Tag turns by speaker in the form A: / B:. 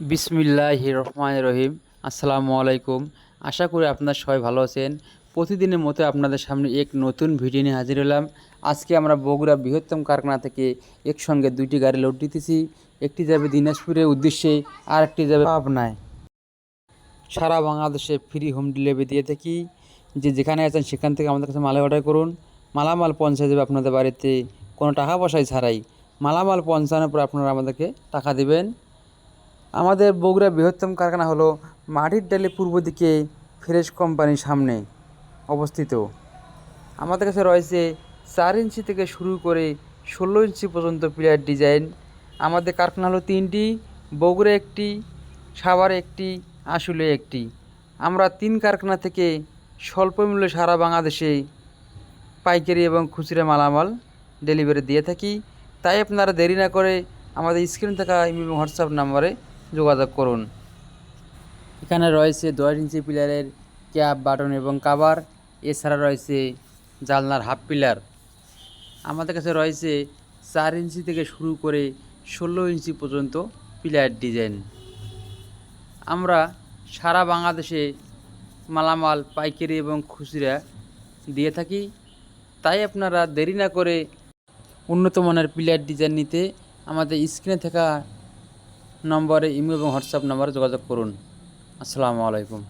A: বিসমিল্লাহ রহমান রহিম আসসালামু আলাইকুম। আশা করি আপনারা সবাই ভালো আছেন। প্রতিদিনের মতো আপনাদের সামনে এক নতুন ভিডিও নিয়ে হাজির হলাম। আজকে আমরা বগুড়া বৃহত্তম কারখানা থেকে একসঙ্গে দুইটি গাড়ি লোড দিতেছি। একটি যাবে দিনাজপুরের উদ্দেশ্যে আর একটি যাবে পাবনায়। সারা বাংলাদেশে ফ্রি হোম ডেলিভারি দিয়ে থাকি। যে যেখানে আছেন সেখান থেকে আমাদের কাছে মালে অর্ডার করুন। মালামাল পৌঁছে দেবে আপনাদের বাড়িতে। কোনো টাকা পয়সাই ছাড়াই। মালামাল পৌঁছানোর পর আপনারা আমাদেরকে টাকা দেবেন। আমাদের বগুড়া বৃহত্তম কারখানা হলো মাটির ডালে পূর্ব দিকে ফ্রেশ কোম্পানির সামনে অবস্থিত। আমাদের কাছে রয়েছে চার ইঞ্চি থেকে শুরু করে ষোলো ইঞ্চি পর্যন্ত প্লেয়ার ডিজাইন। আমাদের কারখানা হলো তিনটি, বগুড়া একটি, সাভারে একটি আশুলে একটি। আমরা তিন কারখানা থেকে স্বল্প মূল্যে সারা বাংলাদেশে পাইকারি এবং খুচরা মালামাল ডেলিভারি দিয়ে থাকি। তাই আপনারা দেরি না করে আমাদের স্ক্রিন থাকা হোয়াটসঅ্যাপ নাম্বারে যোগাযোগ করুন। এখানে রয়েছে দশ ইঞ্চি পিলারের ক্যাপ বাটন এবং কাভার। এছাড়া রয়েছে জালনার হাফ পিলার। আমাদের কাছে রয়েছে চার ইঞ্চি থেকে শুরু করে ষোলো ইঞ্চি পর্যন্ত পিলার ডিজাইন। আমরা সারা বাংলাদেশে মালামাল, পাইকারি এবং খুচরা দিয়ে থাকি। তাই আপনারা দেরি না করে উন্নত মানের পিলার ডিজাইন নিতে আমাদের স্ক্রিনে থাকা নম্বরে ইমেল এবং হোয়াটসঅ্যাপ নম্বরে যোগাযোগ করুন। আসসালামু আলাইকুম।